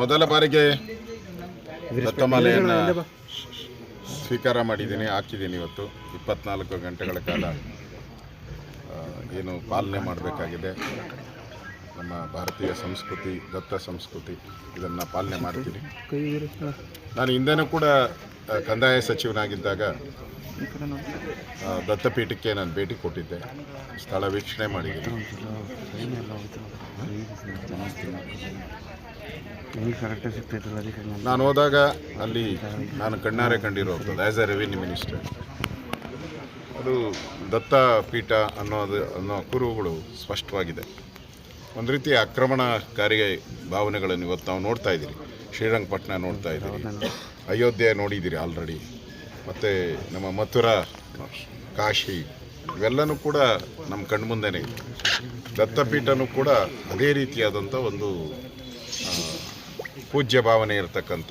ಮೊದಲ ಬಾರಿಗೆ ದತ್ತಮಾಲೆಯನ್ನು ಸ್ವೀಕಾರ ಮಾಡಿದ್ದೀನಿ, ಹಾಕಿದ್ದೀನಿ ಇವತ್ತು, ಇಪ್ಪತ್ನಾಲ್ಕು ಗಂಟೆಗಳ ಕಾಲ. ಏನು ಪಾಲನೆ ಮಾಡಬೇಕಾಗಿದೆ. ನಮ್ಮ ಭಾರತೀಯ ಸಂಸ್ಕೃತಿ, ದತ್ತ ಸಂಸ್ಕೃತಿ, ಇದನ್ನು ಪಾಲನೆ ಮಾಡ್ತೀನಿ. ನಾನು ಹಿಂದೆನೂ ಕೂಡ ಕಂದಾಯ ಸಚಿವನಾಗಿದ್ದಾಗ ದತ್ತಪೀಠಕ್ಕೆ ನಾನು ಭೇಟಿ ಕೊಟ್ಟಿದ್ದೆ. ಸ್ಥಳ ವೀಕ್ಷಣೆ ಮಾಡಿದ್ದೀನಿ. ನಾನು ಹೋದಾಗ ಅಲ್ಲಿ ನಾನು ಕಣ್ಣಾರೆ ಕಂಡಿರುವಂಥದ್ದು ಆ್ಯಸ್ ಎ ರೆವಿನ್ಯೂ ಮಿನಿಸ್ಟರ್ ಅದು ದತ್ತ ಪೀಠ ಅನ್ನೋದು ಅನ್ನೋ ಕುರುಹುಗಳು ಸ್ಪಷ್ಟವಾಗಿದೆ. ಒಂದು ರೀತಿ ಆಕ್ರಮಣಕಾರಿ ಭಾವನೆಗಳನ್ನು ಇವತ್ತು ನಾವು ನೋಡ್ತಾ ಇದ್ದೀರಿ. ಶ್ರೀರಂಗಪಟ್ಟಣ ನೋಡ್ತಾ ಇದ್ದೀರಿ. ಅಯೋಧ್ಯೆ ನೋಡಿದ್ದೀರಿ ಆಲ್ರೆಡಿ ಮತ್ತು ನಮ್ಮ ಮಥುರಾ, ಕಾಶಿ, ಇವೆಲ್ಲನೂ ಕೂಡ ನಮ್ಮ ಕಣ್ಮುಂದೆನೇ. ಇದೆ ದತ್ತಪೀಠನೂ ಕೂಡ ಅದೇ ರೀತಿಯಾದಂಥ ಒಂದು ಪೂಜ್ಯ ಭಾವನೆ ಇರತಕ್ಕಂಥ